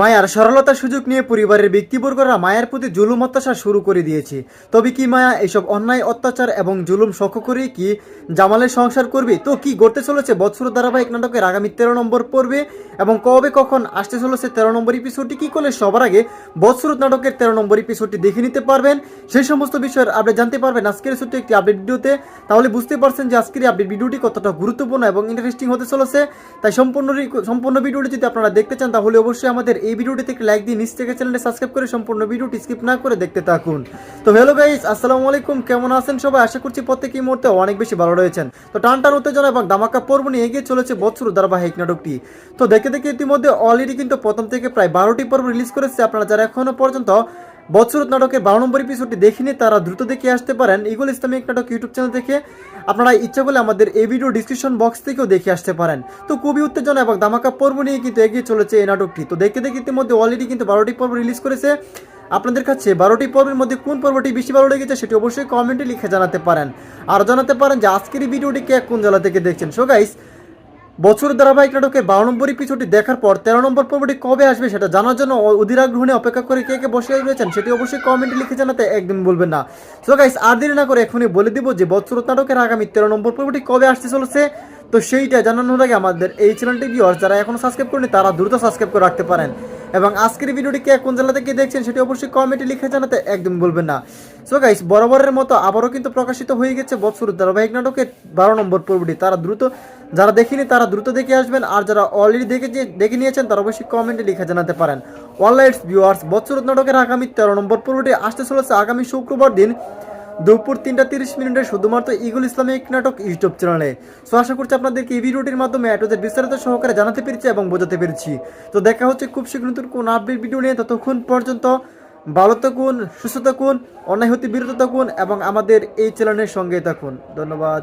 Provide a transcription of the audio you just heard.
মায়ার সরলতার সুযোগ নিয়ে পরিবারের ব্যক্তিবর্গরা মায়ার প্রতি জুলুম অত্যাচার শুরু করে দিয়েছে। তবে কি মায়া এসব অন্যায়, অত্যাচার এবং জুলুম সক্ষ করে কি জামালের সংসার করবে? তো কি গড়তে চলেছে বৎসর ধারাবাহিক নাটকের আগামী তেরো নম্বর পর্বে? এবং কবে কখন আসতে চলেছে তেরো নম্বর এপিসোডটি কি করলে সবার আগে বৎসরত নাটকের তেরো নম্বর এপিসোডটি দেখে নিতে পারবেন? সেই সমস্ত বিষয়ের আপডেট জানতে পারবেন আজকের ছোট্ট একটি আপডেট ভিডিওতে। তাহলে বুঝতে পারছেন যে আজকের আপডেট ভিডিওটি কতটা গুরুত্বপূর্ণ এবং ইন্টারেস্টিং হতে চলেছে। তাই সম্পূর্ণ সম্পূর্ণ ভিডিওটি যদি আপনারা দেখতে চান, তাহলে অবশ্যই আমাদের এই ভিডিওটিতে একটি লাইক দিয়ে নিচ থেকে চ্যানেলটি সাবস্ক্রাইব করে সম্পূর্ণ ভিডিওটি স্কিপ না করে দেখতে থাকুন। তো হ্যালো গাইস আসসালামু আলাইকুম, কেমন আছেন সবাই? আশা করছি প্রত্যেকই মুহূর্তে অনেক বেশি ভালো রয়েছেন। তো টান টান উত্তেজনা এবং ধামাকা পর্ব নিয়ে এগিয়ে চলেছে বৎসর ধারাবাহিক নাটকটি। তো দেখে দেখে ইতিমধ্যে অলরেডি কিন্তু প্রথম থেকে প্রায় বারোটি পর্ব রিলিজ করেছে আপনারা যারা এখনও পর্যন্ত বৎসরত নাটকের বারো নম্বর এপিসোডটি দেখেনি, তারা দ্রুত দেখে আসতে পারেন ইগুল ইসলামিক নাটক ইউটিউব চ্যানেল থেকে আপনারা ইচ্ছা করলে আমাদের এই ভিডিও ডিসক্রিপশন বক্স থেকেও দেখে আসতে পারেন। তো খুবই উত্তেজনা এবং ধামাকা পর্ব নিয়ে কিন্তু এগিয়ে চলেছে এই নাটকটি। তো দেখতে দেখে ইতিমধ্যে অলরেডি কিন্তু বারোটি পর্ব রিলিজ করেছে। আপনাদের কাছে বারোটি পর্বের মধ্যে কোন পর্বটি বেশি ভালো লেগেছে সেটি অবশ্যই কমেন্টে লিখে জানাতে পারেন। আর জানাতে পারেন যে আজকের এই ভিডিওটি কে কোন জেলা থেকে দেখছেন। সো গাইস বছর ধারাবাহিক নাটকে বারো নম্বর এপিসোডটি দেখার পর তেরো নম্বর পর্বটি কবে আসবে সেটা জানার জন্য অধীর আগ্রহণে অপেক্ষা করে কে কে বসে রয়েছেন সেটি অবশ্যই কমেন্টে লিখে জানাতে একদম বলবেন না। সো গাইস আর দেরি না করে এখনই বলে দিব যে বছর নাটকের আগামী তেরো নম্বর পর্বটি কবে আসতে চলেছে। তো সেইটা জানানোর আগে আমাদের এই চ্যানেলটি ভিউয়ার্স যারা এখনও সাবস্ক্রাইব করেনি তারা দ্রুত সাবস্ক্রাইব করে রাখতে পারেন। এবং আজকের ভিডিওটি কে কোন জেলা থেকে দেখছেন সেটি অবশ্যই কমেন্টে লিখে জানাতে একদম বলবেন না। সো গাইস বরাবরের মতো আবারও কিন্তু প্রকাশিত হয়ে গেছে বৎসর ধারাবাহিক নাটকের বারো নম্বর পর্বটি। তারা দ্রুত, যারা দেখেনি তারা দ্রুত দেখে আসবেন আর যারা অলরেডি দেখে দেখে নিয়েছেন তারা অবশ্যই কমেন্টে লিখে জানাতে পারেন। অনলাইন ভিউয়ার্স বৎসর নাটকের আগামী তেরো নম্বর পর্বটি আসতে চলেছে আগামী শুক্রবার দিন দুপুর তিনটা তিরিশ মিনিটে শুধুমাত্র ইগুল ইসলামিক নাটক ইউটিউব চ্যানেলে। সো আশা করছি আপনাদেরকে এই ভিডিওটির মাধ্যমে এটাদের বিস্তারিত সহকারে জানাতে পেরেছি এবং বোঝাতে পেরেছি। তো দেখা হচ্ছে খুব শীঘ্র নতুন কোন আপডেট ভিডিও নিয়ে। ততক্ষণ পর্যন্ত ভালো থাকুন, সুস্থ থাকুন, অন্যায় হতে বিরত থাকুন এবং আমাদের এই চ্যানেলের সঙ্গে থাকুন। ধন্যবাদ।